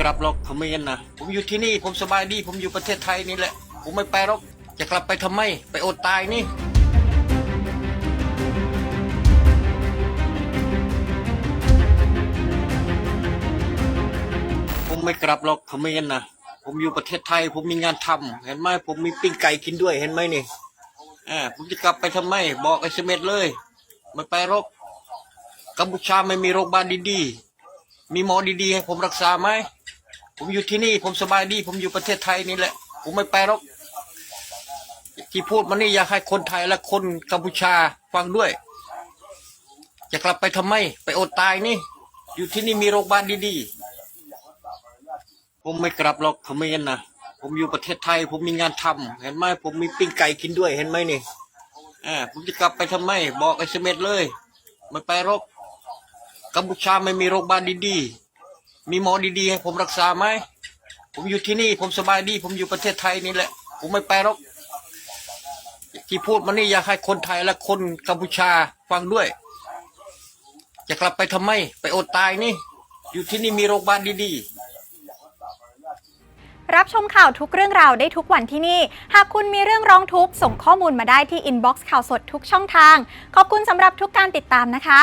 กลับหรอกเขมรนะผมอยู่ที่นี่ผมสบายดี ผมอยู่ประเทศไทยนี่แหละ ผมไม่ไปหรอกจะกลับไปทำไม ไปอดตายนี่ ผมไม่กลับหรอกเขมรนะผมอยู่ประเทศไทย ผมมีงานทำเห็นไหมผมมีปิ้งไก่กินด้วยเห็นไหมนี่อ่าผมจะกลับไปทำไม บอกไอ้เสเม็ดเลยไม่ไปหรอกกัมพูชาไม่มีโรงพยาบาลดีๆ มีหมอดีๆ ให้ผมรักษาไหม ผมอยู่ที่นี่ ผมสบายดี ผมอยู่ประเทศไทยนี่แหละ ผมไม่ไปหรอกที่พูดมานี่อยากให้คนไทยและคนกัมพูชาฟังด้วยจะกลับไปทำไม ไปอดตายนี่ อยู่ที่นี่มีโรงพยาบาลดีๆ ผมไม่กลับหรอกเขมรนะผมอยู่ประเทศไทย ผมมีงานทำเห็นไหมผมมีปิ้งไก่กินด้วยเห็นไหมนี่อ่าผมจะกลับไปทำไม บอกไอ้เสเม็ดเลยไม่ไปรกกัมพูชาไม่มีโรงพยาบาลดีๆ มีหมอดีๆให้ผมรักษาไหม ผมอยู่ที่นี่ผมสบายดี ผมอยู่ประเทศไทยนี่แหละ ผมไม่ไปหรอก ที่พูดมานี่อยากให้คนไทยและคนกัมพูชาฟังด้วย จะกลับไปทำไม ไปอดตายนี่ อยู่ที่นี่มีโรงพยาบาลดีๆรับชมข่าวทุกเรื่องราวได้ทุกวันที่นี่ หากคุณมีเรื่องร้องทุกข์ส่งข้อมูลมาได้ที่อินบ็อกซ์ข่าวสดทุกช่องทาง ขอบคุณสำหรับทุกการติดตามนะคะ